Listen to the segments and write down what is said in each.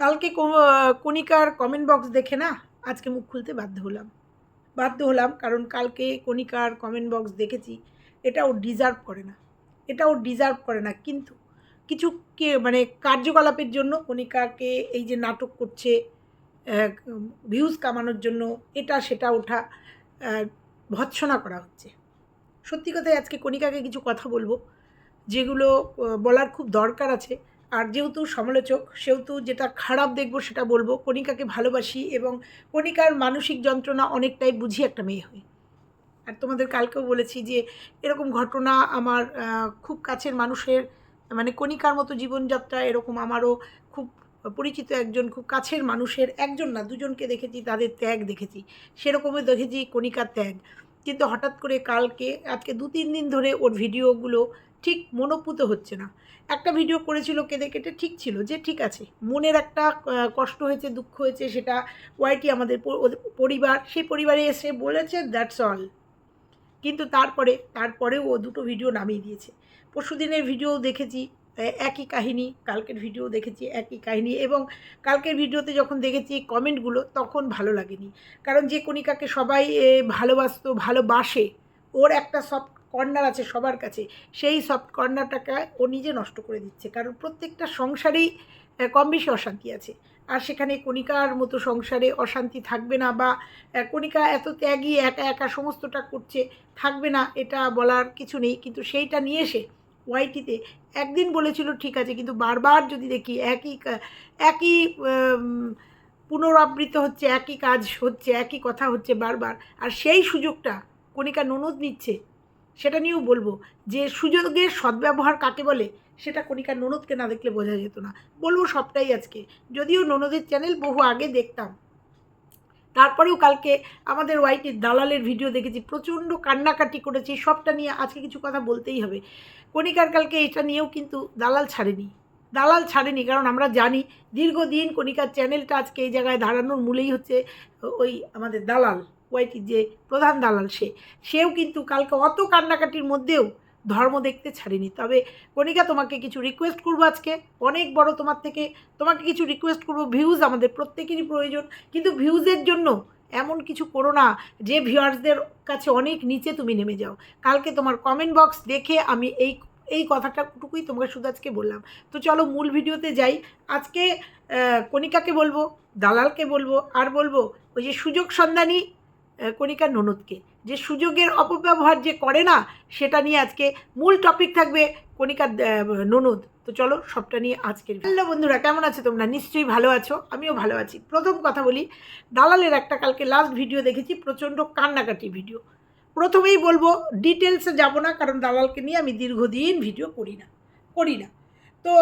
কালকে কণিকার comment box দেখে না? আজকে মুখ খুলতে বাধ্য হলাম। বাধ্য হলাম কারণ কালকে কণিকার কমেন্ট বক্স দেখেছি, এটা ও ডিজার্ভ করে না। এটা ও ডিজার্ভ করে না, কিন্তু কিছু কে মানে কার্যকলাপের জন্য কণিকাকে এই যে নাটক করছে ভিউজ কামানোর জন্য এটা সেটা ওঠা ভৎসনা করা হচ্ছে। সত্যি কথাই আজকে কণিকাকে কিছু কথা বলব, যেগুলো বলার খুব দরকার আছে। আর যেহেতু সমালোচক, সেহেতু যেটা খারাপ দেখব সেটা বলব। কণিকাকে ভালোবাসি এবং কণিকার মানসিক যন্ত্রণা অনেকটাই বুঝি একটা মেয়ে হই আর তোমাদের কালকেও বলেছি যে, এরকম ঘটনা আমার খুব কাছের মানুষের মানে কণিকার মতো জীবনযাত্রা এরকম আমারও খুব পরিচিত একজন, খুব কাছের মানুষের একজন না, দুজনকে দেখেছি, তাদের ত্যাগ দেখেছি। সেরকমই দেখেছি কণিকার ত্যাগ। কিন্তু হঠাৎ করে কালকে, আজকে দু তিন দিন ধরে ওর ভিডিওগুলো ঠিক মনোপুত হচ্ছে না। একটা ভিডিও করেছিল কেঁদে কেটে, ঠিক ছিল যে ঠিক আছে, মনের একটা কষ্ট হয়েছে, দুঃখ হয়েছে, সেটা ওয়াইটি আমাদের পরিবার, সেই পরিবারে এসে বলেছে দ্যাটস অল কিন্তু তারপরে, তারপরেও ও দুটো ভিডিও নামিয়ে দিয়েছে। পরশু দিনের ভিডিও দেখেছি একই কাহিনী, কালকের ভিডিও দেখেছি, একই কাহিনী, এবং কালকের ভিডিওতে যখন দেখেছি কমেন্টগুলো তখন ভালো লাগেনি। কারণ যে কণিকাকে সবাই ভালোবাসতো, ভালোবাসে, ওর একটা সফট কর্নার আছে সবার কাছে সেই সফট কর্নারটাকে ও নিজে নষ্ট করে দিচ্ছে। কারণ প্রত্যেকটা সংসারেই কম বেশি অশান্তি আছে। আর সেখানে কণিকার মতো সংসারে অশান্তি থাকবে না বা কণিকা এত ত্যাগী একা একা সমস্তটা করছে থাকবে না এটা বলার কিছু নেই। কিন্তু সেইটা নিয়ে এসে ওয়াইটিতে একদিন বলেছিল ঠিক আছে কিন্তু বারবার যদি দেখি একই একই উম, পুনরাবৃত্ত হচ্ছে একই কাজ হচ্ছে একই কথা হচ্ছে বারবার। আর সেই সুযোগটা কণিকা ননদ নিচ্ছে। সেটা নিয়েও বলব যে সুযোগের সদ্ব্যবহার কাকে বলে, সেটা কণিকা ননদকে না দেখলে বোঝা যেত না। বলব সবটাই আজকে। যদিও ননদের চ্যানেল বহু আগে দেখতাম। তারপরেও কালকে আমাদের ওয়াইটির দালালের ভিডিও দেখেছি, প্রচণ্ড কান্নাকাটি করেছি, সবটা নিয়ে আজকে কিছু কথা বলতেই হবে। কণিকার কালকে এটা নিয়েও কিন্তু দালাল ছাড়েনি। দালাল ছাড়েনি, কারণ আমরা জানি দীর্ঘদিন কণিকার চ্যানেলটা আজকে এই জায়গায় দাঁড়ানোর মূলেই হচ্ছে ওই আমাদের দালাল। ওয়াইটির যে প্রধান দালাল সে, সেও কিন্তু কালকে অত কান্নাকাটির মধ্যেও ধর্ম দেখতে ছাড়েনি। তবে কণিকা, তোমাকে কিছু রিকোয়েস্ট করব আজকে। অনেক বড় তোমার থেকে তোমাকে কিছু রিকোয়েস্ট করব। ভিউজ আমাদের প্রত্যেকেরই প্রয়োজন। কিন্তু ভিউজের জন্য এমন কিছু করো না যে ভিউয়ার্সদের কাছে অনেক নিচে তুমি নেমে যাও। কালকে তোমার কমেন্ট বক্স দেখে আমি এই এই কথাটাটুকুই তোমাকে শুধু আজকে বললাম। তো চলো মূল ভিডিওতে যাই। আজকে কণিকাকে বলব, দালালকে বলব, আর বলব, ওই যে সুযোগ সন্ধানী আহ, কণিকার ননদকে। যে সুযোগের অপব্যবহার যে করে না সেটা নিয়ে আজকে মূল টপিক থাকবে কণিকার আহ, ননদ। তো চলো সবটা নিয়ে আজকের হ্যালো বন্ধুরা কেমন আছো তোমরা? নিশ্চয়ই ভালো আছো আমিও ভালো আছি। প্রথম কথা বলি দালালের একটা কালকে লাস্ট ভিডিও দেখেছি প্রচণ্ড কান্নাকাটি ভিডিও প্রথমেই বলব ডিটেলসে যাব না কারণ দালালকে নিয়ে আমি দীর্ঘদিন ভিডিও করি না করি না। তো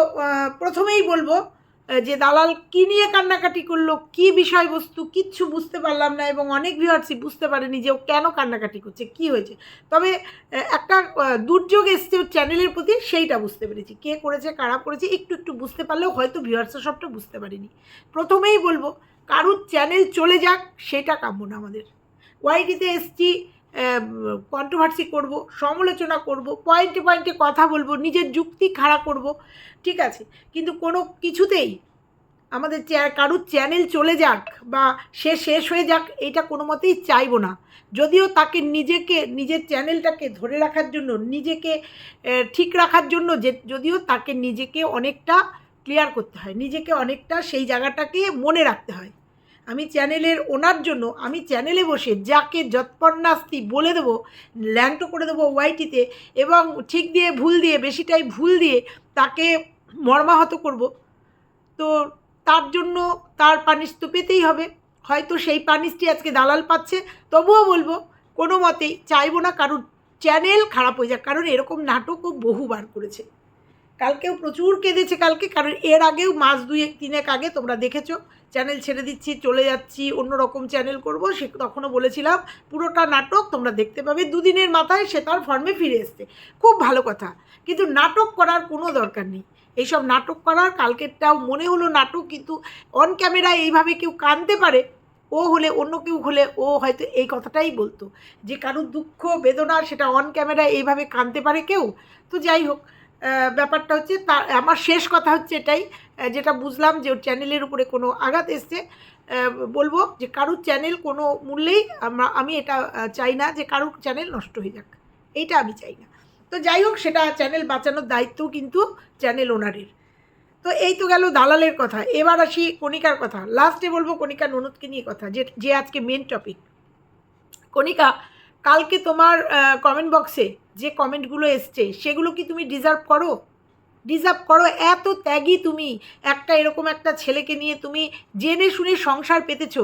প্রথমেই বলব যে দালাল কী নিয়ে কান্নাকাটি করল, কী বিষয়বস্তু, কিচ্ছু বুঝতে পারলাম না এবং অনেক ভিউয়ার্সই বুঝতে পারেনি যে ও কেন কান্নাকাটি করছে, কী হয়েছে। তবে একটা দুর্যোগ এসছে ওর চ্যানেলের প্রতি, সেইটা বুঝতে পেরেছি। কে করেছে, কারা করেছে, একটু একটু বুঝতে পারলেও হয়তো ভিউয়ার্সরা সবটা বুঝতে পারিনি। প্রথমেই বলব, কারুর চ্যানেল চলে যাক, সেটা কাম্য না আমাদের। ওয়াইটিতে এসছি কন্ট্রোভার্সি করব, সমালোচনা করব পয়েন্টে পয়েন্টে কথা বলব, নিজের যুক্তি খাড়া করব, ঠিক আছে? কিন্তু কোনো কিছুতেই আমাদের কারুর চ্যানেল চলে যাক বা সে শেষ হয়ে যাক, এটা কোনো মতেই চাইব না। যদিও তাকে নিজেকে, নিজের চ্যানেলটাকে ধরে রাখার জন্য, নিজেকে ঠিক রাখার জন্য যে, যদিও তাকে নিজেকে অনেকটা ক্লিয়ার করতে হয়, নিজেকে অনেকটা সেই জায়গাটাকে মনে রাখতে হয়। আমি চ্যানেলের ওনার জন্য আমি চ্যানেলে বসে যাকে যৎপন্নাস্তি বলে দেবো, ল্যাংটো করে দেবো ওয়াইটিতে এবং ঠিক দিয়ে ভুল দিয়ে, বেশিটাই ভুল দিয়ে তাকে মর্মাহত করব। তো তার জন্য তার পানিশ তো পেতেই হবে। হয়তো সেই পানিশটি আজকে দালাল পাচ্ছে। তবুও বলব, কোনো মতেই চাইব না কারোর চ্যানেল খারাপ হয়ে যাক। কারণ এরকম নাটকও বহুবার করেছে। কালকেও প্রচুর কেঁদেছে, কালকে কারণ এর আগেও মাস দুই এক তিনেক আগে তোমরা দেখেছ। চ্যানেল ছেড়ে দিচ্ছি, চলে যাচ্ছি অন্য রকম চ্যানেল করব। সে তখনও বলেছিলাম, পুরোটা নাটক তোমরা দেখতে পাবে, দুদিনের মাথায় সে তার ফর্মে ফিরে এসছে। খুব ভালো কথা। কিন্তু নাটক করার কোনো দরকার নেই। এইসব নাটক করার কালকেরটাও মনে হলো নাটক, কিন্তু অন ক্যামেরায় এইভাবে কেউ কানতে পারে, ও হলে অন্য কেউ হলে ও হয়তো এই কথাটাই বলতো। যে কারোর দুঃখ, বেদনা, সেটা অন ক্যামেরায় এইভাবে কানতে পারে কেউ? তো যাই হোক ব্যাপারটা হচ্ছে তার, আমার শেষ কথা হচ্ছে এটাই যেটা বুঝলাম যে ওর চ্যানেলের উপরে কোনো আঘাত এসছে। বলব যে কারুর চ্যানেল কোনো মূল্যেই আমরা, আমি এটা চাই না যে কারুর চ্যানেল নষ্ট হয়ে যাক। এইটা আমি চাই না। তো যাই হোক, সেটা চ্যানেল বাঁচানোর দায়িত্ব কিন্তু চ্যানেল ওনারের। তো এই তো গেল দালালের কথা। এবার আসি কণিকার কথা। লাস্টে বলব কণিকা ননদকে নিয়ে কথা, যে যে আজকে মেন টপিক কণিকা, কালকে তোমার কমেন্ট বক্সে যে কমেন্টগুলো এসছে, সেগুলো কি তুমি ডিজার্ভ করো? ডিজার্ভ করো, এত ত্যাগী তুমি। একটা এরকম একটা ছেলেকে নিয়ে তুমি জেনে শুনে সংসার পেতেছ।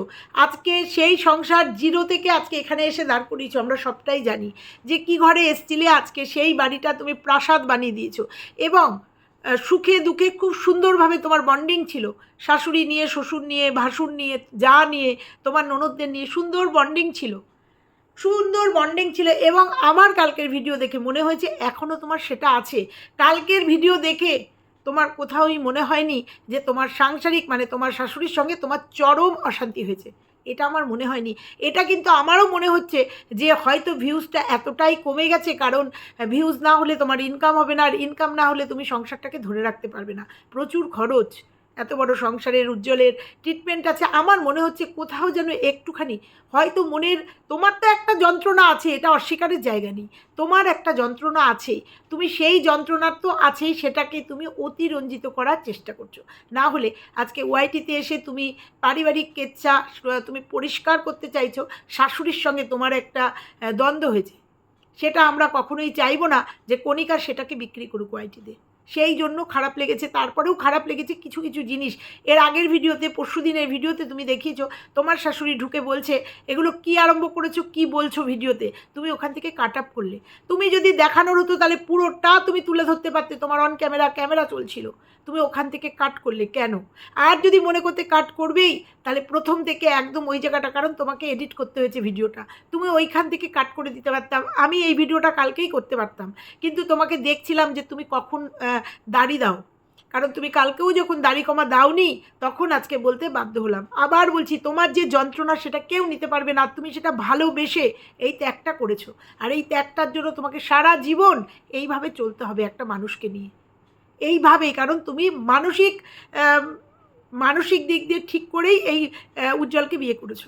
আজকে সেই সংসার জিরো থেকে আজকে এখানে এসে দাঁড় করিয়েছো, আমরা সবটাই জানি। যে কি ঘরে এসছিলে, আজকে সেই বাড়িটা তুমি প্রাসাদ বানিয়ে দিয়েছ। এবং সুখে দুঃখে খুব সুন্দরভাবে তোমার বন্ডিং ছিল। শাশুড়ি নিয়ে, শ্বশুর নিয়ে, ভাসুর নিয়ে, যা নিয়ে, তোমার ননদদের নিয়ে সুন্দর বন্ডিং ছিল। সুন্দর বন্ডিং ছিল এবং আমার কালকের ভিডিও দেখে মনে হয়েছে এখনও তোমার সেটা আছে। কালকের ভিডিও দেখে তোমার কোথাওই মনে হয়নি যে তোমার সাংসারিক মানে তোমার শাশুড়ির সঙ্গে তোমার চরম অশান্তি হয়েছে। এটা আমার মনে হয়নি। এটা কিন্তু আমারও মনে হচ্ছে যে হয়তো ভিউজটা এতটাই কমে গেছে, কারণ ভিউজ না হলে তোমার ইনকাম হবে না, আর ইনকাম না হলে তুমি সংসারটাকে ধরে রাখতে পারবে না। প্রচুর খরচ। এত বড় সংসারের উজ্জ্বলের ট্রিটমেন্ট আছে, আমার মনে হচ্ছে কোথাও যেন একটুখানি, হয়তো মনের, তোমার তো একটা যন্ত্রণা আছে, এটা অস্বীকারের জায়গা নেই, তোমার একটা যন্ত্রণা আছে, তুমি সেই যন্ত্রণার তো আছেই, সেটাকে তুমি অতিরঞ্জিত করার চেষ্টা করছ। না হলে আজকে ওয়াইটিতে এসে তুমি পারিবারিক কেচ্ছা, তুমি পরিষ্কার করতে চাইছো, শাশুড়ির সঙ্গে তোমার একটা দ্বন্দ্ব হয়েছে। সেটা আমরা কখনোই চাইব না যে কণিকা সেটাকে বিক্রি করুক ওয়াইটিতে সেই জন্য খারাপ লেগেছে, তারপরেও খারাপ লেগেছে কিছু কিছু জিনিস। এর আগের ভিডিওতে, পরশু দিনের ভিডিওতে তুমি দেখিয়েছো, তোমার শাশুড়ি ঢুকে বলছে, এগুলো কি আরম্ভ করেছ, কি বলছো ভিডিওতে? তুমি ওখান থেকে কাট আপ করলে। তুমি যদি দেখানোর হতো, তাহলে পুরোটা তুমি তুলে ধরতে পারতে, তোমার অন ক্যামেরা ক্যামেরা চলছিল। তুমি ওখান থেকে কাট করলে কেন? আর যদি মনে করতে কাট করবেই, তাহলে প্রথম থেকে একদম ওই জায়গাটা, কারণ তোমাকে এডিট করতে হয়েছে ভিডিওটা। তুমি ওইখান থেকে কাট করে দিতে পারতাম, আমি এই ভিডিওটা কালকেই করতে পারতাম। কিন্তু তোমাকে দেখছিলাম যে তুমি কখন দাড়ি দাও। কারণ তুমি কালকেও যখন দাড়ি কমা দাওনি, তখন আজকে বলতে বাধ্য হলাম। আবার বলছি, তোমার যে যন্ত্রণা, সেটা কেউ নিতে পারবে না। তুমি সেটা ভালোবেসে এই ত্যাগটা করেছ। আর এই ত্যাগটার জন্য তোমাকে সারা জীবন এইভাবে চলতে হবে একটা মানুষকে নিয়ে। এইভাবেই, কারণ তুমি মানসিক মানসিক দিক দিয়ে ঠিক করেই এই উজ্জ্বলকে বিয়ে করেছ।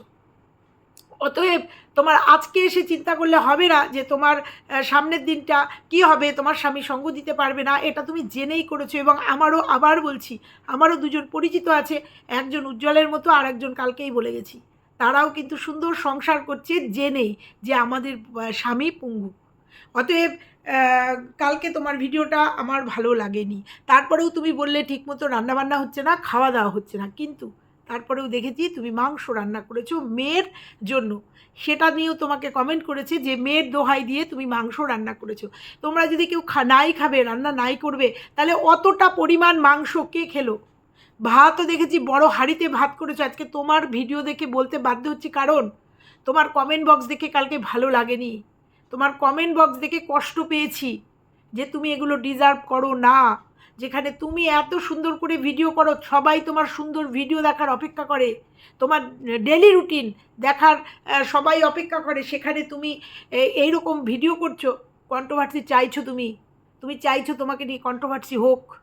অতএব তোমার আজকে এসে চিন্তা করলে হবে না যে তোমার সামনের দিনটা কি হবে, তোমার স্বামী সঙ্গ দিতে পারবে না, এটা তুমি জেনেই করেছ এবং আমারও আবার বলছি, আমারও দুজন পরিচিত আছে, একজন উজ্জ্বলের মতো আর একজন কালকেই বলে গেছি। তারাও কিন্তু সুন্দর সংসার করছে জেনেই যে আমাদের স্বামী পঙ্গু। অতএব কালকে তোমার ভিডিওটা আমার ভালো লাগেনি। তারপরেও তুমি বললে ঠিকমতো রান্নাবান্না হচ্ছে না, খাওয়া দাওয়া হচ্ছে না, কিন্তু তারপরেও দেখেছি তুমি মাংস রান্না করেছ মেয়ের জন্য। সেটা নিয়েও তোমাকে কমেন্ট করেছে যে মেয়ের দোহাই দিয়ে তুমি মাংস রান্না করেছ। তোমরা যদি কেউ খা নাই খাবে, রান্না নাই করবে, তাহলে অতটা পরিমাণ মাংস কে খেলো? ভাতও দেখেছি বড় হাঁড়িতে ভাত করেছ। আজকে তোমার ভিডিও দেখে বলতে বাধ্য হচ্ছি কারণ, তোমার কমেন্ট বক্স দেখে কালকে ভালো লাগেনি। তোমার কমেন্ট বক্স দেখে কষ্ট পেয়েছি যে তুমি এগুলো ডিজার্ভ করো না। যেখানে তুমি এত সুন্দর করে ভিডিও করো, সবাই তোমার সুন্দর ভিডিও দেখার অপেক্ষা করে। তোমার ডেলি রুটিন দেখার সবাই অপেক্ষা করে, সেখানে তুমি, এ- এইরকম ভিডিও করছ। কন্ট্রোভার্সি চাইছো তুমি। তুমি চাইছো তোমাকে নিয়ে কন্ট্রোভার্সি হোক।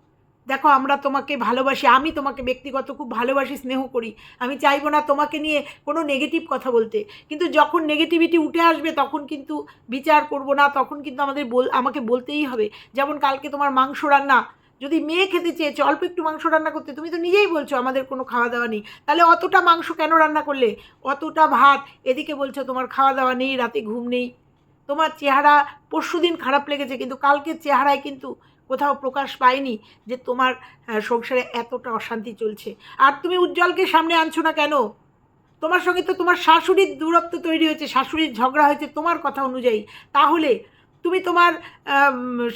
দেখো, আমরা তোমাকে ভালোবাসি, আমি তোমাকে ব্যক্তিগত খুব ভালোবাসি, স্নেহ করি। আমি চাইব না তোমাকে নিয়ে কোনো নেগেটিভ কথা বলতে। কিন্তু যখন নেগেটিভিটি উঠে আসবে, তখন কিন্তু বিচার করব না, তখন কিন্তু আমাদের বল, আমাকে বলতেই হবে। যেমন কালকে তোমার মাংস রান্না যদি মেয়ে খেতে চেয়েছে, অল্প একটু মাংস রান্না করতে, তুমি তো নিজেই বলছো আমাদের কোনো খাওয়া দাওয়া নেই। তাহলে অতটা মাংস কেন রান্না করলে? অতটা ভাত, এদিকে বলছো তোমার খাওয়া দাওয়া নেই, রাতে ঘুম নেই। তোমার চেহারা পরশু দিন খারাপ লেগেছে, কিন্তু কালকের চেহারায় কিন্তু কোথাও প্রকাশ পায়নি যে তোমার সংসারে এতটা অশান্তি চলছে। আর তুমি উজ্জ্বলকে সামনে আনছো না কেন? তোমার সঙ্গে তো তোমার শাশুড়ির দূরত্ব তৈরি হয়েছে, শাশুড়ির ঝগড়া হয়েছে তোমার কথা অনুযায়ী। তাহলে তুমি তোমার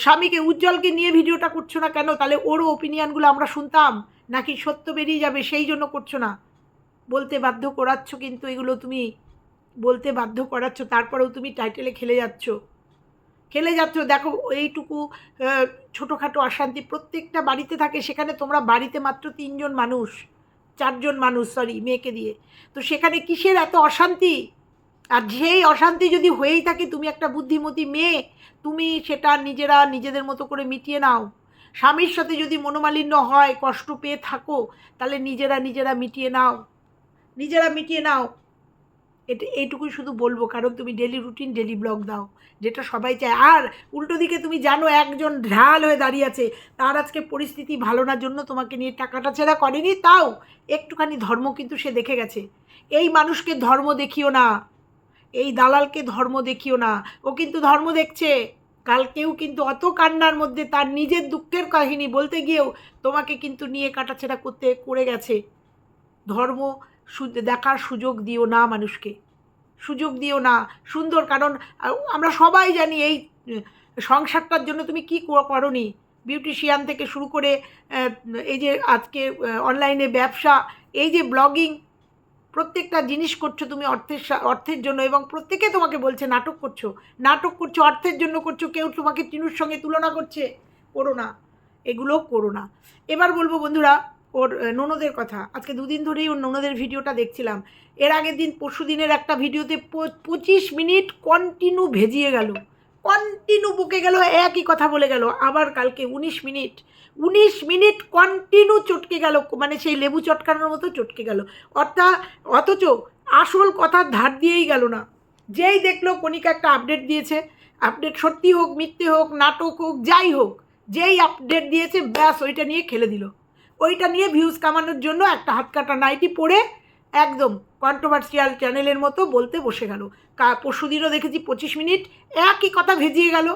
স্বামীকে উজ্জ্বলকে নিয়ে ভিডিওটা করছ না কেন? তাহলে ওরও ওপিনিয়নগুলো আমরা শুনতাম। নাকি সত্য বেরিয়ে যাবে, সেই জন্য করছ না? বলতে বাধ্য করাচ্ছ কিন্তু এগুলো তুমি বলতে বাধ্য করাচ্ছ, তারপরেও তুমি টাইটেলে খেলে যাচ্ছ। খেলে যাচ্ছ, দেখো এইটুকু ছোটোখাটো অশান্তি প্রত্যেকটা বাড়িতে থাকে, সেখানে তোমরা বাড়িতে মাত্র তিনজন মানুষ, চারজন মানুষ সরি মেয়েকে দিয়ে। তো সেখানে কিসের এত অশান্তি? আর যেই অশান্তি যদি হয়েই থাকে, তুমি একটা বুদ্ধিমতী মেয়ে, তুমি সেটা নিজেরা নিজেদের মতো করে মিটিয়ে নাও। স্বামীর সাথে যদি মনোমালিন্য হয়, কষ্ট পেয়ে থাকো, তাহলে নিজেরা নিজেরা মিটিয়ে নাও। নিজেরা মিটিয়ে নাও। এটা, এইটুকুই শুধু বলব, কারণ তুমি ডেলি রুটিন ডেলি ব্লগ দাও, যেটা সবাই চায়। আর উল্টো দিকে তুমি জানো, একজন ঢাল হয়ে দাঁড়িয়ে আছে, তার আজকে পরিস্থিতি ভালো না, জন্য তোমাকে নিয়ে টাকাটা ছেঁড়া করেনি, তাও একটুখানি ধর্ম কিন্তু সে দেখে গেছে। এই মানুষকে ধর্ম দেখিও না। এই দালালকে ধর্ম দেখিও না, ও কিন্তু ধর্ম দেখছে। কালকেও কিন্তু অত কান্নার মধ্যে তার নিজের দুঃখের কাহিনী বলতে গিয়েও তোমাকে কিন্তু নিয়ে কাটাছেড়া করতে, করে গেছে। ধর্ম দেখার সুযোগ দিও না মানুষকে। সুযোগ দিও না, সুন্দর, কারণ আমরা সবাই জানি এই সংসারটার জন্য তুমি কী করনি? বিউটিশিয়ান থেকে শুরু করে এই যে আজকে অনলাইনে ব্যবসা, এই যে ব্লগিং প্রত্যেকটা জিনিস করছ তুমি অর্থের অর্থের জন্য এবং প্রত্যেকে তোমাকে বলছে, নাটক করছ। নাটক করছ, অর্থের জন্য করছ, কেউ তোমাকে টিনুর সঙ্গে তুলনা করছে। করো না। এগুলো করো না। এবার বলব বন্ধুরা, ওর ননদের কথা। আজকে দুদিন ধরেই ওর ননদের ভিডিওটা দেখছিলাম। এর আগের দিন পরশু দিনের একটা ভিডিওতে পঁচিশ মিনিট কন্টিনিউ ভেজিয়ে গেল। কন্টিনিউ বুকে গেল, একই কথা বলে গেল। আবার কালকে উনিশ মিনিট উনিশ মিনিট কন্টিনিউ চটকে গেল মানে সেই লেবু চটকানোর মতো চটকে গেল। অর্থাৎ অথচ আসল কথার ধার দিয়েই গেল না। যেই দেখল কণিকা একটা আপডেট দিয়েছে আপডেট সত্যি হোক, মিথ্যে হোক, নাটক হোক, যাই হোক, যেই আপডেট দিয়েছে, ব্যাস, ওইটা নিয়ে খেলে দিল। ওইটা নিয়ে ভিউজ কামানোর জন্য একটা হাত কাটা নাইটি পরে একদম কন্ট্রোভার্সিয়াল চ্যানেলের মতো বলতে বসে গেল। পরশু দিনও দেখেছি পঁচিশ মিনিট, একই কথা ভেজিয়ে গেল,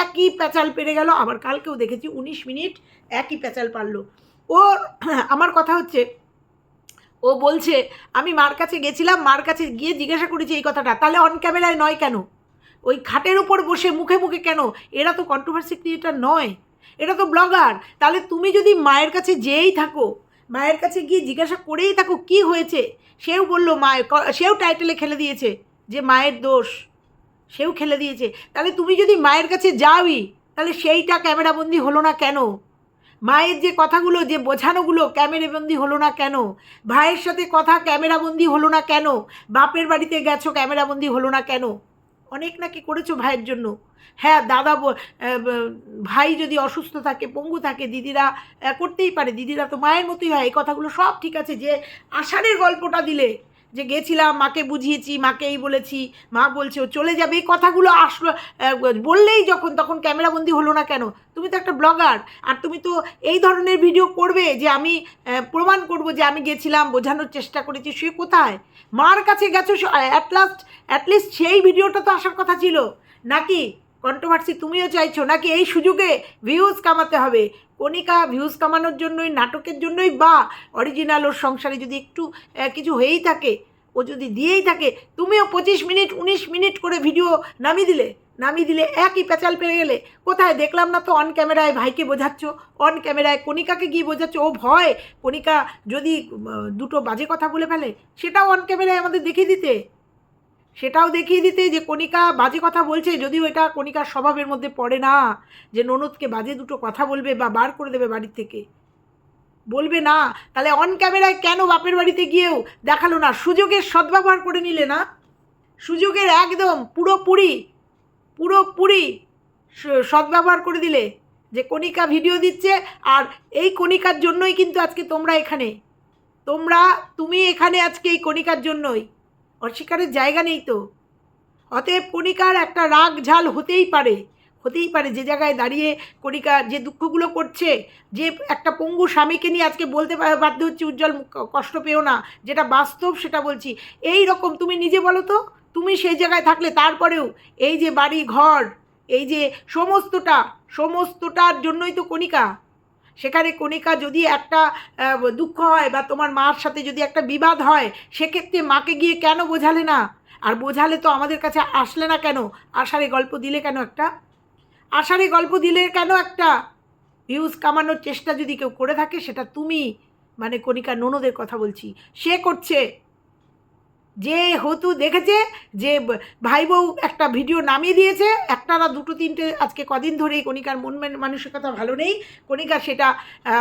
একই প্যাচাল পেরে গেল, আবার কালকেও দেখেছি উনিশ মিনিট একই প্যাচাল পারল। ওর আমার কথা হচ্ছে, ও বলছে, আমি মার কাছে গেছিলাম, মার কাছে গিয়ে জিজ্ঞাসা করেছি এই কথাটা, তাহলে অন ক্যামেরায় নয় কেন? ওই খাটের উপর বসে মুখে মুখে কেন? এরা তো কন্ট্রোভার্সি ক্রিয়েটার নয় এটা তো ব্লগার তাহলে তুমি যদি মায়ের কাছে যেয়েই থাকো, মায়ের কাছে গিয়ে জিজ্ঞাসা করেই থাকো কি হয়েছে, সেও বলল মায়ের সেও টাইটেলে খেলে দিয়েছে। যে মায়ের দোষ, সেও খেলে দিয়েছে। তাহলে তুমি যদি মায়ের কাছে যাওই, তাহলে সেইটা ক্যামেরাবন্দি হলো না কেন? মায়ের যে কথাগুলো, যে বোঝানোগুলো ক্যামেরাবন্দি হলো না কেন? ভাইয়ের সাথে কথা ক্যামেরাবন্দি হলো না কেন? বাপের বাড়িতে গেছো, ক্যামেরাবন্দি হলো না কেন? অনেক নাকি করেছ ভাইয়ের জন্য? হ্যাঁ দাদা ভাই যদি অসুস্থ থাকে, পঙ্গু থাকে, দিদিরা করতেই পারে। দিদিরা তো মায়ের মতোই হয়। এই কথাগুলো সব ঠিক আছে, যে আষাঢ়ের গল্পটা দিলে যে গেছিলাম, মাকে বুঝিয়েছি, মাকে এই বলেছি, মা বলছে, ও চলে যাবে, এই কথাগুলো আসলো বললেই যখন, তখন ক্যামেরাবন্দি হলো না কেন? তুমি তো একটা ব্লগার, আর তুমি তো এই ধরনের ভিডিও করবে যে আমি প্রমাণ করব যে আমি গেছিলাম, বোঝানোর চেষ্টা করেছি, সে কোথায়? মার কাছে গেছো অ্যাট লাস্ট অ্যাটলিস্ট সেই ভিডিওটা তো আসার কথা ছিল, নাকি? কন্ট্রোভার্সি তুমিও চাইছো নাকি এই সুযোগে ভিউজ কামাতে হবে? কণিকা ভিউজ কামানোর জন্যই, নাটকের জন্যই, বা অরিজিনাল ওর সংসারে যদি একটু কিছু হয়েই থাকে, ও যদি দিয়েই থাকে, তুমিও পঁচিশ মিনিট, উনিশ মিনিট করে ভিডিও নামিয়ে দিলে নামিয়ে দিলে একই প্যাচাল পেয়ে গেলে, কোথায় দেখলাম না তো অন ক্যামেরায় ভাইকে বোঝাচ্ছ? অন ক্যামেরায় কণিকাকে গিয়ে বোঝাচ্ছ? ও ভয়, কণিকা যদি দুটো বাজে কথা বলে ফেলে, সেটাও অন ক্যামেরায় আমাদের দেখিয়ে দিতে। সেটাও দেখিয়ে দিতে যে কণিকা বাজে কথা বলছে, যদিও এটা কণিকার স্বভাবের মধ্যে পড়ে না, যে ননদকে বাজে দুটো কথা বলবে বা বার করে দেবে বাড়ির থেকে। বলবে না, তাহলে অন ক্যামেরায় কেন বাপের বাড়িতে গিয়েও দেখাল না? সুযোগের সদ্ব্যবহার করে নিলে না? সুযোগের একদম পুরোপুরি পুরোপুরি সদ্ব্যবহার করে দিলে, যে কণিকা ভিডিও দিচ্ছে আর এই কণিকার জন্যই কিন্তু আজকে তোমরা এখানে। তোমরা, তুমি এখানে আজকে এই কণিকার জন্যই। অস্বীকারের জায়গা নেই তো। অতএব কণিকার একটা রাগ ঝাল হতেই পারে হতেই পারে যে জায়গায় দাঁড়িয়ে কণিকা যে দুঃখগুলো করছে, যে একটা পঙ্গু স্বামীকে নিয়ে আজকে বলতে বাধ্য হচ্ছে উজ্জ্বল কষ্ট পেও না, যেটা বাস্তব সেটা বলছি। এই রকম তুমি নিজে বলো তো, তুমি সেই জায়গায় থাকলে তারপরেও এই যে বাড়ি, ঘর, এই যে সমস্তটা, সমস্তটার জন্যই তো কণিকা। সেখানে কণিকা যদি একটা দুঃখ হয় বা তোমার মার সাথে যদি একটা বিবাদ হয়, সেক্ষেত্রে মাকে গিয়ে কেন বোঝালে না? আর বোঝালে তো আমাদের কাছে আসলে না কেন? আষাঢ়ে গল্প দিলে কেন একটা? আষাঢ়ে গল্প দিলে কেন একটা? ভিউজ কামানোর চেষ্টা যদি কেউ করে থাকে, সেটা তুমি মানে কণিকা ননদের কথা বলছি। সে করছে। যে হতু দেখেছে যে ভাই বউ একটা ভিডিও নামিয়ে দিয়েছে একটা না দুটো তিনটে, আজকে কদিন ধরেই কণিকার মন মান- মানসিকতা ভালো নেই। কণিকা সেটা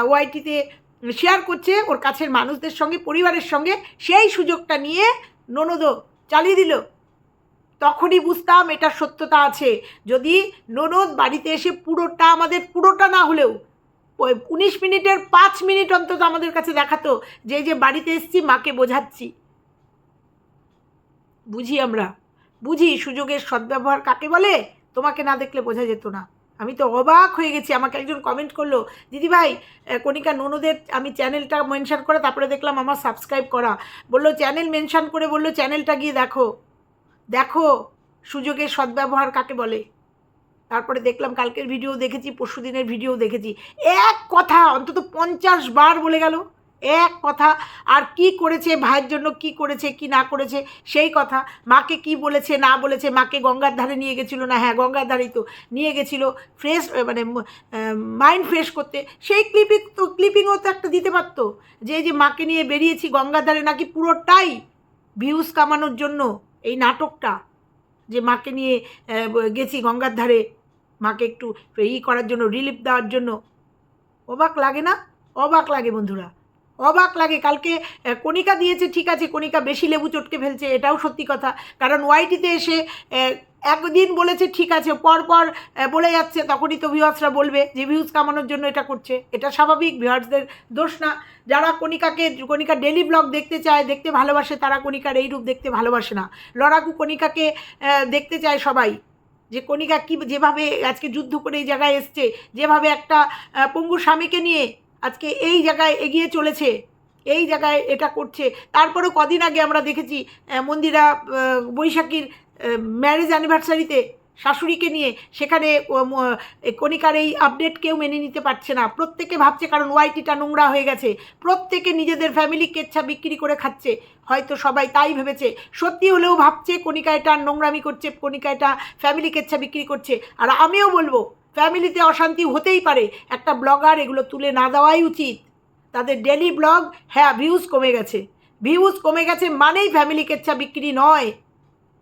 ওয়াইটিতে শেয়ার করছে, ওর কাছের মানুষদের সঙ্গে, পরিবারের সঙ্গে। সেই সুযোগটা নিয়ে ননদও চালিয়ে দিল। তখনই বুঝতাম এটার সত্যতা আছে। যদি ননদ বাড়িতে এসে পুরোটা আমাদের, পুরোটা না হলেও উনিশ মিনিটের পাঁচ মিনিট অন্তত আমাদের কাছে দেখাতো যে যে বাড়িতে এসছি, মাকে বোঝাচ্ছি। বুঝি আমরা। বুঝি সুযোগের সদ্ব্যবহার কাকে বলে? তোমাকে না দেখলে বোঝা যেত না। আমি তো অবাক হয়ে গেছি। আমাকে একজন কমেন্ট করল দিদিভাই কণিকা ননদের আমি চ্যানেলটা মেনশন করে তারপরে দেখলাম আমার সাবস্ক্রাইব করা। বলল চ্যানেল মেনশন করে বলল চ্যানেলটা গিয়ে দেখো। দেখো, সুযোগের সদ্ব্যবহার কাকে বলে? তারপরে দেখলাম, কালকের ভিডিও দেখেছি পরশু দিনের ভিডিও দেখেছি। এক কথা, অন্তত পঞ্চাশ বার বলে গেল। এক কথা, আর কি করেছে, ভাইয়ের জন্য কি করেছে, কি না করেছে, সেই কথা। মাকে কি বলেছে, না বলেছে, মাকে গঙ্গার ধারে নিয়ে গেছিল না? হ্যাঁ গঙ্গার ধারেই তো নিয়ে গেছিল। ফ্রেশ মানে মাইন্ড ফ্রেশ করতে। সেই ক্লিপিং তো ক্লিপিংও তো একটা দিতে পারতো। যে যে, মাকে নিয়ে বেরিয়েছি গঙ্গার ধারে নাকি পুরোটাই ভিউজ কামানোর জন্য এই নাটকটা। যে, মাকে নিয়ে গেছি গঙ্গার ধারে। মাকে একটু ই করার জন্য রিলিফ দেওয়ার জন্য। অবাক লাগে না? অবাক লাগে বন্ধুরা। অবাক লাগে। কালকে কণিকা দিয়েছে, ঠিক আছে, কণিকা বেশি লেবু চটকে ফেলছে, এটাও সত্যি কথা। কারণ ওয়াইটিতে এসে একদিন বলেছে, ঠিক আছে পর পর বলে যাচ্ছে, তখনই তো ভিউয়ার্সরা বলবে যে ভিউজ কামানোর জন্য এটা করছে। এটা স্বাভাবিক ভিউয়ার্সদের দোষ না। যারা কণিকাকে, কণিকা ডেলি ব্লগ দেখতে চায়, দেখতে ভালোবাসে, তারা কণিকার এই রূপ দেখতে ভালোবাসে না। লড়াকু কণিকাকে দেখতে চায় সবাই যে, কণিকা কী, যেভাবে আজকে যুদ্ধ করে এই জায়গায় এসছে, যেভাবে একটা পঙ্গু স্বামীকে নিয়ে আজকে এই জায়গায় এগিয়ে চলেছে, এই জায়গায় এটা করছে। তারপরেও কদিন আগে আমরা দেখেছি মন্দিরা বৈশাখীর ম্যারেজ অ্যানিভার্সারিতে শাশুড়িকে নিয়ে সেখানে কণিকার এই আপডেট কেউ মেনে নিতে পারছে না। প্রত্যেকে ভাবছে কারণ ওয়াইটিটা নোংরা হয়ে গেছে। প্রত্যেকে নিজেদের ফ্যামিলি কেচ্ছা বিক্রি করে খাচ্ছে। হয়তো সবাই তাই ভেবেছে। সত্যি হলেও ভাবছে কণিকা এটা নোংরামি করছে, কণিকা এটা ফ্যামিলি কেচ্ছা বিক্রি করছে। আর আমিও বলব ফ্যামিলিতে অশান্তি হতেই পারে। একটা ব্লগার এগুলো তুলে না দেওয়াই উচিত। তাদের ডেলি ব্লগ হ্যাঁ ভিউজ কমে গেছে। ভিউজ কমে গেছে মানেই ফ্যামিলি কেচ্ছা বিক্রি নয়।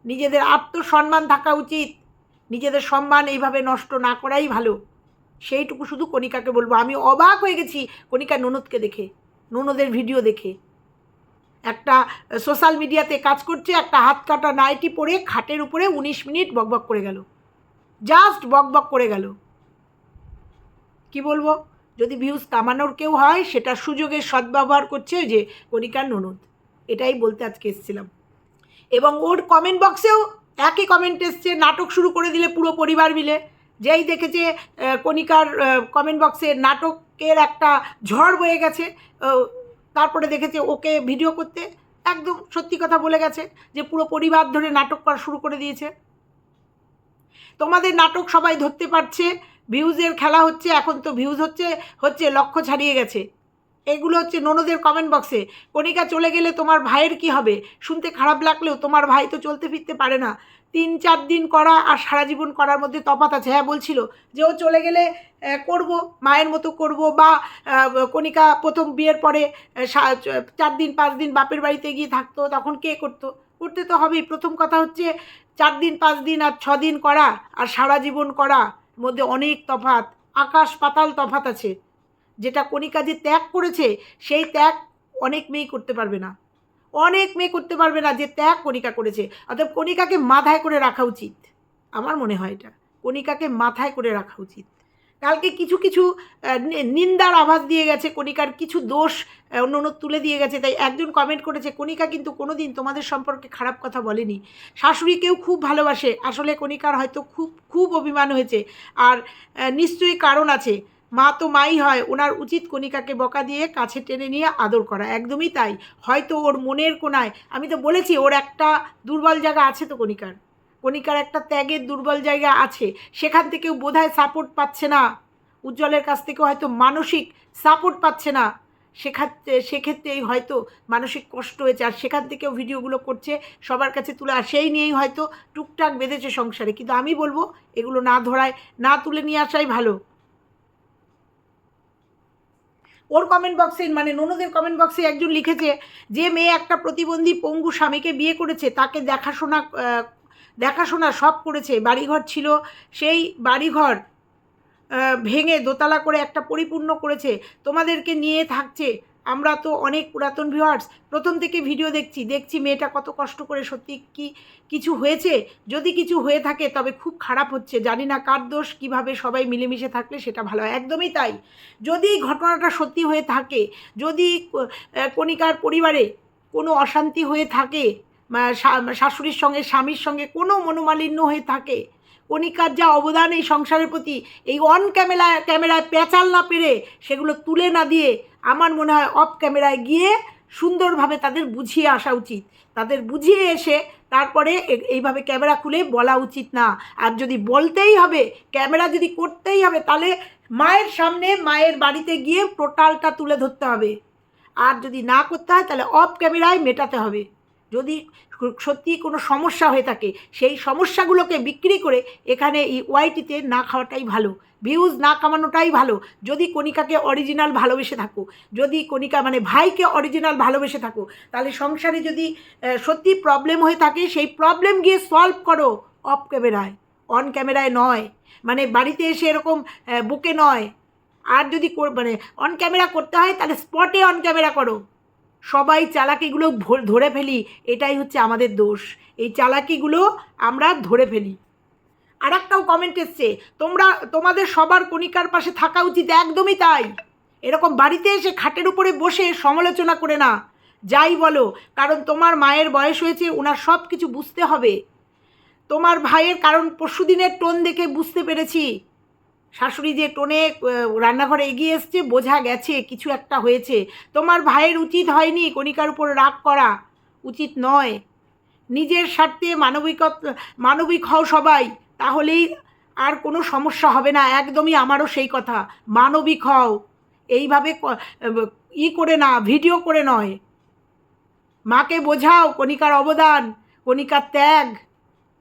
নিজেদের আত্মসম্মান থাকা উচিত। নিজেদের সম্মান এইভাবে নষ্ট না করাই ভালো। সেইটুকু শুধু কণিকাকে বলব। আমি অবাক হয়ে গেছি কণিকা ননদকে দেখে, ননদের ভিডিও দেখে। একটা সোশ্যাল মিডিয়াতে কাজ করছে, একটা হাত কাটা নাইটি পরে খাটের উপরে উনিশ মিনিট বকবক করে গেল। জাস্ট বকবক করে গেল। কি বলব? যদি ভিউজ কামানোর কেউ হয়, সেটা সুযোগের সদ্ব্যবহার করছে যে কণিকার ননদ। এটাই বলতে আজকে এসেছিলাম। এবং ওর কমেন্ট বক্সেও একই কমেন্ট এসছে, নাটক শুরু করে দিলে পুরো পরিবার মিলে। যেই দেখেছে কণিকার কমেন্ট বক্সে নাটকের একটা ঝড় বয়ে গেছে তারপরে দেখেছে ওকে ভিডিও করতে একদম সত্যি কথা বলে গেছে যে পুরো পরিবার ধরে নাটক করা শুরু করে দিয়েছে। তোমাদের নাটক সবাই ধরতে পারছে ভিউজের খেলা হচ্ছে, এখন তো ভিউজ হচ্ছে হচ্ছে লক্ষ্য ছাড়িয়ে গেছে। এগুলো হচ্ছে ননদের কমেন্ট বক্সে কণিকা চলে গেলে তোমার ভাইয়ের কি হবে? শুনতে খারাপ লাগলেও তোমার ভাই তো চলতে ফিরতে পারে না। তিন চার দিন করা আর সারা জীবন করার মধ্যে তফাৎ আছে। হ্যাঁ বলছিল যে ও চলে গেলে করব, মায়ের মতো করব বা কণিকা প্রথম বিয়ের পরে চার দিন, পাঁচ দিন বাপের বাড়িতে গিয়ে থাকতো, তখন কে করতো? করতে তো হবেই। প্রথম কথা হচ্ছে, চার দিন, পাঁচ দিন আর ছ দিন করা আর সারা জীবন করা। মধ্যে অনেক তফাত আকাশ পাতাল তফাত আছে। যেটা কণিকা যে ত্যাগ করেছে, সেই ত্যাগ অনেক মেয়েই করতে পারবে না। অনেক মেয়ে করতে পারবে না যে ত্যাগ কণিকা করেছে। অর্থাৎ কণিকাকে মাথায় করে রাখা উচিত। আমার মনে হয় এটা। কণিকাকে মাথায় করে রাখা উচিত। কালকে কিছু কিছু নিন্দার আভাস দিয়ে গেছে কণিকার, কিছু দোষ অন্য অন্য তুলে দিয়ে গেছে। তাই একজন কমেন্ট করেছে, কণিকা কিন্তু কোনো দিন তোমাদের সম্পর্কে খারাপ কথা বলেনি। শাশুড়িকেও খুব ভালোবাসে। আসলে কণিকার হয়তো খুব খুব অভিমান হয়েছে। আর নিশ্চয়ই কারণ আছে। মা তো মাই হয়। ওনার উচিত কণিকাকে বকা দিয়ে কাছে টেনে নিয়ে আদর করা। একদমই তাই। হয়তো ওর মনের কোনায় আমি তো বলেছি, ওর একটা দুর্বল জায়গা আছে তো কণিকার। কণিকার একটা ত্যাগের দুর্বল জায়গা আছে, সেখান থেকেও বোধহয় সাপোর্ট পাচ্ছে না। উজ্জ্বলের কাছ থেকেও হয়তো মানসিক সাপোর্ট পাচ্ছে না। সেক্ষেত্রে সেক্ষেত্রেই হয়তো মানসিক কষ্ট হয়েছে, আর সেখান থেকেও ভিডিওগুলো করছে, সবার কাছে তুলে, আর সেই নিয়েই হয়তো টুকটাক বেঁধেছে সংসারে। কিন্তু আমি বলব, এগুলো না ধরায়, না তুলে নিয়ে আসাই ভালো। ওর কমেন্ট বক্সে মানে ননদের কমেন্ট বক্সে একজন লিখেছে, যে মেয়ে একটা প্রতিবন্ধী পঙ্গু স্বামীকে বিয়ে করেছে, তাকে দেখাশোনা দেখাশোনা সব করেছে, বাড়িঘর ছিল, সেই বাড়িঘর ভেঙে দোতলা করে একটা পরিপূর্ণ করেছে, তোমাদেরকে নিয়ে থাকছে, আমরা তো অনেক পুরাতন ভিউয়ার্স প্রথম থেকে ভিডিও দেখছি দেখছি মেয়েটা কত কষ্ট করে সত্যি কি, কিছু হয়েছে? যদি কিছু হয়ে থাকে, তবে খুব খারাপ হচ্ছে, জানি না কার দোষ, কীভাবে সবাই মিলেমিশে থাকলে সেটা ভালো হয়, একদমই তাই। যদি ঘটনাটা সত্যি হয়ে থাকে, যদি কণিকার পরিবারে কোনো অশান্তি হয়ে থাকে শাশুড়ির সঙ্গে, স্বামীর সঙ্গে কোনো মনোমালিন্য হয়ে থাকে। কণিকার যা অবদান এই সংসারের প্রতি, এই অন ক্যামেরা ক্যামেরায় পেঁচাল না পেরে সেগুলো তুলে না দিয়ে আমার মনে হয় অফ ক্যামেরায় গিয়ে সুন্দরভাবে তাদের বুঝিয়ে আসা উচিত। তাদের বুঝিয়ে এসে তারপরে এইভাবে ক্যামেরা খুলে বলা উচিত না। আর যদি বলতেই হবে, ক্যামেরা যদি করতেই হবে, তাহলে মায়ের সামনে, মায়ের বাড়িতে গিয়ে টোটালটা তুলে ধরতে হবে। আর যদি না করতে হয়, তাহলে অফ ক্যামেরায় মেটাতে হবে। যদি সত্যি কোনো সমস্যা হয়ে থাকে, সেই সমস্যাগুলোকে বিক্রি করে এখানে এই ওয়াইটিতে না খাওয়াটাই ভালো ভিউজ না কামানোটাই ভালো, যদি কণিকাকে অরিজিনাল ভালোবেসে থাকো, যদি কণিকা মানে ভাইকে অরিজিনাল ভালোবেসে থাকো, তাহলে সংসারে যদি সত্যি প্রবলেম হয়ে থাকে, সেই প্রবলেম গিয়ে সলভ করো অফ ক্যামেরায় অন ক্যামেরায় নয় মানে বাড়িতে এসে এরকম বুকে নয়, আর যদি মানে অন ক্যামেরা করতে হয়, তাহলে স্পটে অন ক্যামেরা করো। সবাই চালাকিগুলো ধরে ফেলি, এটাই হচ্ছে আমাদের দোষ। এই চালাকিগুলো আমরা ধরে ফেলি। আর একটাও কমেন্ট এসছে, তোমরা, তোমাদের সবার কণিকার পাশে থাকা উচিত, একদমই তাই। এরকম বাড়িতে এসে খাটের উপরে বসে সমালোচনা করে না। যাই বলো, কারণ তোমার মায়ের বয়স হয়েছে ওনার সব কিছু বুঝতে হবে। তোমার ভাইয়ের কারণ পরশুদিনের টোন দেখে বুঝতে পেরেছি। শাশুড়ি যে টোনে রান্নাঘরে এগিয়ে এসছে, বোঝা গেছে, কিছু একটা হয়েছে। তোমার ভাইয়ের উচিত হয়নি কণিকার উপর রাগ করা। উচিত নয়। নিজের স্বার্থে মানবিক মানবিক হও সবাই, তাহলেই আর কোনো সমস্যা হবে না, একদমই আমারও সেই কথা। মানবিক হও। এইভাবে ই করে না, ভিডিও করে নয়। মাকে বোঝাও কণিকার অবদান, কণিকার ত্যাগ।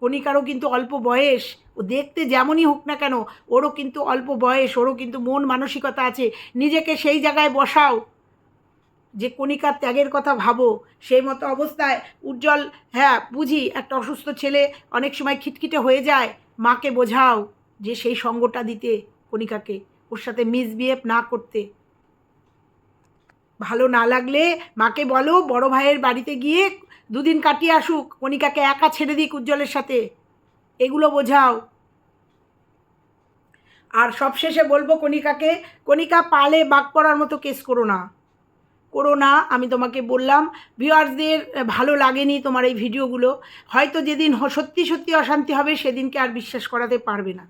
কণিকারও কিন্তু অল্প বয়স। ও দেখতে যেমনই হোক না কেন, ওরও কিন্তু অল্প বয়স, ওরও কিন্তু মন মানসিকতা আছে। নিজেকে সেই জায়গায় বসাও। যে কণিকার ত্যাগের কথা ভাবো, সেই মতো অবস্থায় উজ্জ্বল হ্যাঁ বুঝি একটা অসুস্থ ছেলে অনেক সময় খিটখিটে হয়ে যায়, মাকে বোঝাও যে সেই সঙ্গটা দিতে কণিকাকে, ওর সাথে মিসবিহেভ না করতে। ভালো না লাগলে মাকে বলো, বড় ভাইয়ের বাড়িতে গিয়ে দুদিন কাটিয়ে আসুক, কণিকাকে একা ছেড়ে দিক উজ্জ্বলের সাথে। এগুলো বোঝাও। আর সবশেষে বলব কণিকাকে, কণিকা পালে বাগ পড়ার মতো কেস করো না। করো না, আমি তোমাকে বললাম, ভিউয়ার্সদের ভালো লাগেনি তোমার এই ভিডিওগুলো। হয়তো যেদিন সত্যি সত্যি অশান্তি হবে, সেদিনকে আর বিশ্বাস করাতে পারবে না।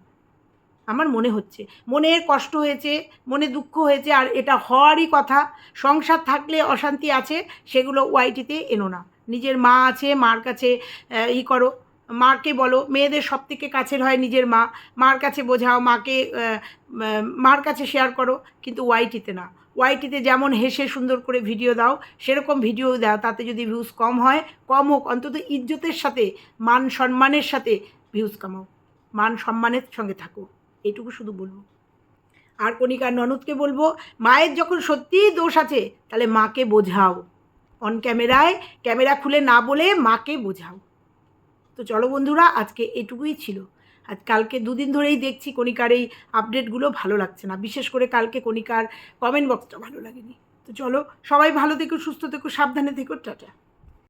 আমার মনে হচ্ছে, মনের কষ্ট হয়েছে, মনে দুঃখ হয়েছে, আর এটা হওয়ারই কথা। সংসার থাকলে অশান্তি আছে, সেগুলো ওয়াইটিতে এনো না। নিজের মা আছে, মার কাছে ই করো। মাকে বলো, মেয়েদের সব থেকে কাছের হয় নিজের মা। মার কাছে বোঝাও, মাকে মার কাছে শেয়ার করো, কিন্তু ওয়াইটিতে না। ওয়াইটিতে যেমন হেসে সুন্দর করে ভিডিও দাও, সেরকম ভিডিও দাও, তাতে যদি ভিউজ কম হয়, কম হোক, অন্তত ইজ্জতের সাথে, মান সম্মানের সাথে ভিউজ কামাও। মান সম্মানের সঙ্গে থাকো, এটুকু শুধু বলব। আর কণিকার ননদকে বলব, মায়ের যখন সত্যিই দোষ আছে, তাহলে মাকে বোঝাও। অন ক্যামেরায় ক্যামেরা খুলে না বলে মাকে বোঝাও। তো চলো বন্ধুরা, আজকে এটুকুই ছিল। আজ কালকে দুদিন ধরেই দেখছি কণিকার এই আপডেটগুলো ভালো লাগছে না। বিশেষ করে কালকে কণিকার কমেন্ট বক্সটা ভালো লাগেনি। তো চলো, সবাই ভালো থেকো, সুস্থ থেকো, সাবধানে থেকো, টাটা।